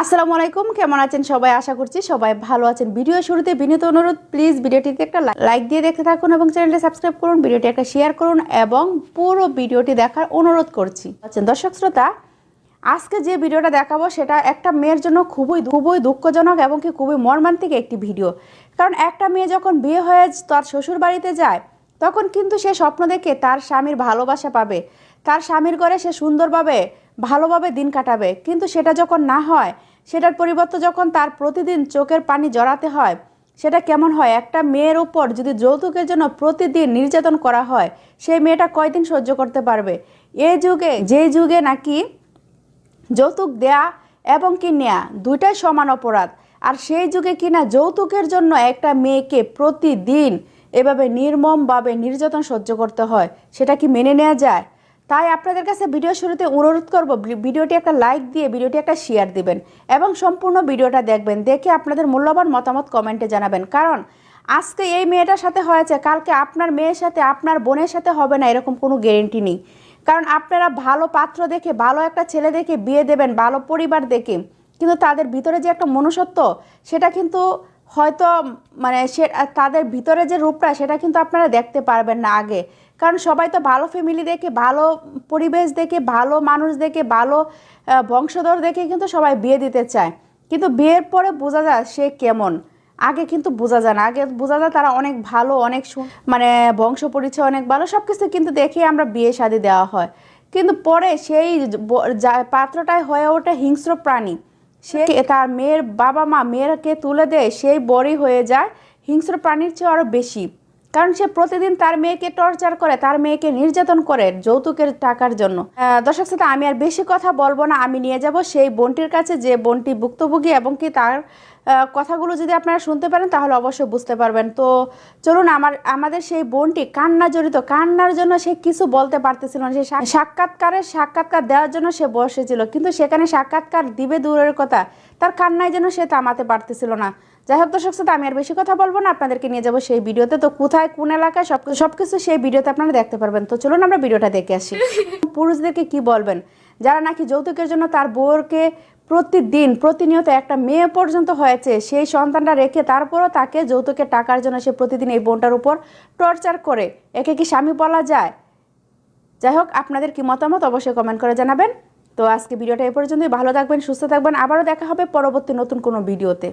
আসসালামু আলাইকুম, কেমন আছেন সবাই? আশা করছি সবাই ভালো আছেন। ভিডিও শুরুতে বিনীত অনুরোধ প্লিজ ভিডিওটিতে একটা লাইক দিয়ে দেখতে থাকুন এবং চ্যানেলটি সাবস্ক্রাইব করুন, ভিডিওটি একটা শেয়ার করুন এবং পুরো ভিডিওটি দেখার অনুরোধ করছি। আচ্ছা দর্শক শ্রোতা, আজকে যে ভিডিওটা দেখাবো সেটা একটা মেয়ের জন্য খুবই খুবই দুঃখজনক এবং কি খুবই মর্মান্তিক একটি ভিডিও। কারণ একটা মেয়ে যখন বিয়ে হয়ে তার শ্বশুর বাড়িতে যায়, তখন কিন্তু সে স্বপ্ন দেখে তার স্বামীর ভালোবাসা পাবে। তার স্বামীর ঘরে সে সুন্দরভাবে, ভালোভাবে দিন কাটাবে। কিন্তু সেটা যখন না হয়, সেটার পরিবর্তে যখন তার প্রতিদিন চোখের পানি জড়াতে হয়, সেটা কেমন হয়? একটা মেয়ের উপর যদি যৌতুকের জন্য প্রতিদিন নির্যাতন করা হয়, সেই মেয়েটা কয়দিন সহ্য করতে পারবে? এই যুগে, যে যুগে নাকি যৌতুক দেয়া এবং কি নেয়া, দুইটাই সমান অপরাধ। আর সেই যুগে কিনা যৌতুকের জন্য একটা মেয়েকে প্রতিদিন এভাবে নির্মমভাবে নির্যাতন সহ্য করতে হয়, সেটা কি মেনে নেওয়া যায়? তাই আপনাদের কাছে ভিডিও শুরুতে অনুরোধ করব ভিডিওটি একটা লাইক দিয়ে ভিডিওটি একটা শেয়ার দিবেন এবং সম্পূর্ণ ভিডিওটা দেখবেন। দেখে আপনাদের মূল্যবান মতামত কমেন্টে জানাবেন। কারণ আজকে এই মেয়েটার সাথে হয়েছে, কালকে আপনার মেয়ের সাথে, আপনার বোনের সাথে হবে না এরকম কোনো গ্যারেন্টি নেই। কারণ আপনারা ভালো পাত্র দেখে, ভালো একটা ছেলে দেখে বিয়ে দেবেন, ভালো পরিবার দেখে, কিন্তু তাদের ভিতরে যে একটা মনুষ্যত্ব, সেটা কিন্তু হয়তো মানে সে, তাদের ভিতরে যে রূপটা, সেটা কিন্তু আপনারা দেখতে পারবেন না আগে। কারণ সবাই তো ভালো ফ্যামিলি দেখে, ভালো পরিবেশ দেখে, ভালো মানুষ দেখে, ভালো বংশধর দেখে কিন্তু সবাই বিয়ে দিতে চায়। কিন্তু বিয়ের পরে বোঝা যায় সে কেমন। আগে কিন্তু বোঝা যায় না। আগে বোঝা যায় তারা অনেক ভালো, অনেক মানে বংশ পরিচয় অনেক ভালো সব কিছু কিন্তু দেখে আমরা বিয়ে শাদি দেওয়া হয়। কিন্তু পরে সেই ব- যা- পাত্রটাই হয়ে ওঠে হিংস্র প্রাণী। সে তার মেয়ের বাবা মা মেয়েরকে তুলে দেয় সেই বড়ই হয়ে যায়। হিংস্র প্রাণীর চেয়ে আরও বেশি। কারণ সে প্রতিদিন তার মেয়েকে টর্চার করে, তার মেয়েকে নির্যাতন করে যৌতুকের টাকার জন্য। দর্শক সাথে আমি আর বেশি কথা বলব না, আমি নিয়ে যাব সেই বোনটির কাছে যে বোনটি ভুক্তভোগী এবং কি তার কথাগুলো যদি আপনারা শুনতে পারেন তাহলে অবশ্যই বুঝতে পারবেন। তো চলুন আমার, আমাদের সেই বোনটি কান্না জড়িত, কান্নার জন্য সে কিছু বলতে পারতেছিল না। সে, সাক্ষাৎকারের সাক্ষাৎকার দেওয়ার জন্য সে বসেছিল, কিন্তু সেখানে সাক্ষাৎকার দিবে দূরের কথা, তার কান্নায় যেন সে থামাতে পারতেছিল না। যাই হোক দর্শক সাথে আমি আর বেশি কথা বলব না আপনাদেরকে নিয়ে যাব সেই ভিডিওতে। তো কোথায় কোন এলাকায় সব সব কিছু সেই ভিডিওতে আপনারা দেখতে পারবেন। তো চলুন আমরা ভিডিওটা দেখে আসি। পুরুষদেরকে কি বলবেন? যারা নাকি যৌতুকের জন্য তার বউরকে প্রতিদিন প্রতিনিয়ত একটা মেয়ে পর্যন্ত হয়েছে সেই সন্তানটা রেখে তারপরও তাকে যৌতুকের টাকার জন্য সে প্রতিদিন এই বোনটার উপর টর্চার করে। একে কি স্বামী বলা যায়? যাই হোক আপনাদের কি মতামত অবশ্যই কমেন্ট করে জানাবেন। তো আজকে ভিডিওটা এ পর্যন্তই। ভালো থাকবেন সুস্থ থাকবেন। আবারও দেখা হবে পরবর্তী নতুন কোনো ভিডিওতে।